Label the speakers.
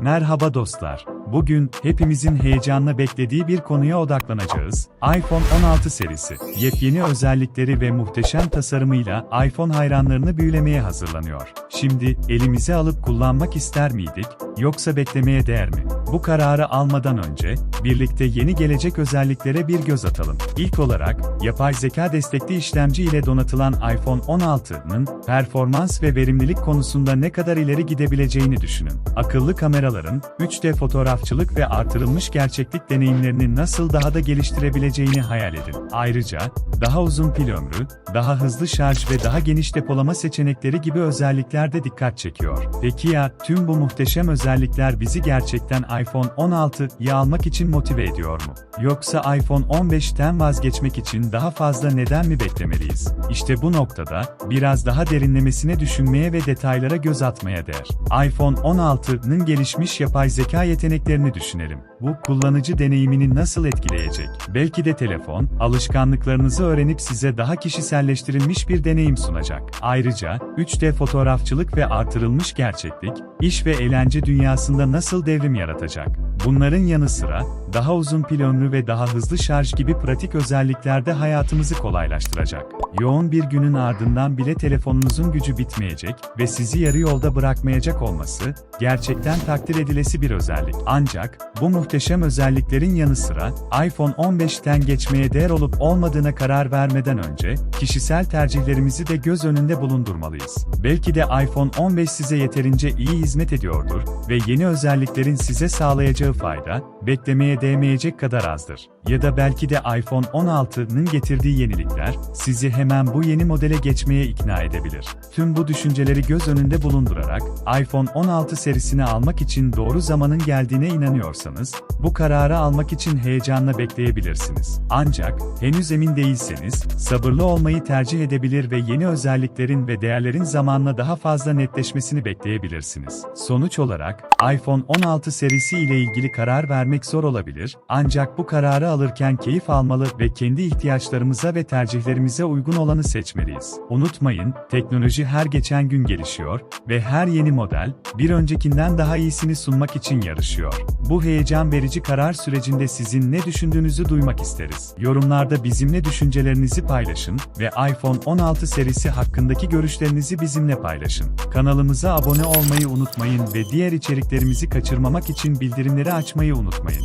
Speaker 1: Merhaba dostlar. Bugün hepimizin heyecanla beklediği bir konuya odaklanacağız. iPhone 16 serisi. Yepyeni özellikleri ve muhteşem tasarımıyla iPhone hayranlarını büyülemeye hazırlanıyor. Şimdi elimize alıp kullanmak ister miydik yoksa beklemeye değer mi? Bu kararı almadan önce birlikte yeni gelecek özelliklere bir göz atalım. İlk olarak yapay zeka destekli işlemci ile donatılan iPhone 16'nın performans ve verimlilik konusunda ne kadar ileri gidebileceğini düşünün. Akıllı kameraların 3D fotoğrafçılık ve artırılmış gerçeklik deneyimlerini nasıl daha da geliştirebileceğini hayal edin. Ayrıca daha uzun pil ömrü, daha hızlı şarj ve daha geniş depolama seçenekleri gibi özellikler de dikkat çekiyor. Peki ya tüm bu muhteşem özellikler bizi gerçekten iPhone 16'yı almak için motive ediyor mu? Yoksa iPhone 15'ten vazgeçmek için daha fazla neden mi beklemeliyiz? İşte bu noktada biraz daha derinlemesine düşünmeye ve detaylara göz atmaya değer. iPhone 16'nın gelişmiş yapay zeka yeteneklerini düşünelim. Bu kullanıcı deneyimini nasıl etkileyecek? Belki de telefon, alışkanlıklarınızı öğrenip size daha kişiselleştirilmiş bir deneyim sunacak. Ayrıca, 3D fotoğrafçılık ve artırılmış gerçeklik, iş ve eğlence dünyasında nasıl devrim yaratacak? Bunların yanı sıra, daha uzun pil ömrü ve daha hızlı şarj gibi pratik özellikler de hayatımızı kolaylaştıracak. Yoğun bir günün ardından bile telefonunuzun gücü bitmeyecek ve sizi yarı yolda bırakmayacak olması, gerçekten takdir edilesi bir özellik. Ancak, bu muhteşem özelliklerin yanı sıra, iPhone 15'ten geçmeye değer olup olmadığına karar vermeden önce, kişisel tercihlerimizi de göz önünde bulundurmalıyız. Belki de iPhone 15 size yeterince iyi hizmet ediyordur ve yeni özelliklerin size sağlayacağı fayda, beklemeye değmeyecek kadar azdır. Ya da belki de iPhone 16'nın getirdiği yenilikler, sizi hemen bu yeni modele geçmeye ikna edebilir. Tüm bu düşünceleri göz önünde bulundurarak, iPhone 16 serisini almak için doğru zamanın geldiğine inanıyorsanız, bu kararı almak için heyecanla bekleyebilirsiniz. Ancak, henüz emin değilseniz, sabırlı olmayı tercih edebilir ve yeni özelliklerin ve değerlerin zamanla daha fazla netleşmesini bekleyebilirsiniz. Sonuç olarak, iPhone 16 serisi ile ilgili karar vermek zor olabilir, ancak bu kararı alırken keyif almalı ve kendi ihtiyaçlarımıza ve tercihlerimize uygun olanı seçmeliyiz. Unutmayın, teknoloji her geçen gün gelişiyor ve her yeni model, bir öncekinden daha iyisini sunmak için yarışıyor. Bu heyecan verici karar sürecinde sizin ne düşündüğünüzü duymak isteriz. Yorumlarda bizimle düşüncelerinizi paylaşın ve iPhone 16 serisi hakkındaki görüşlerinizi bizimle paylaşın. Kanalımıza abone olmayı unutmayın ve diğer içeriklerimizi kaçırmamak için bildirimleri açmayı unutmayın.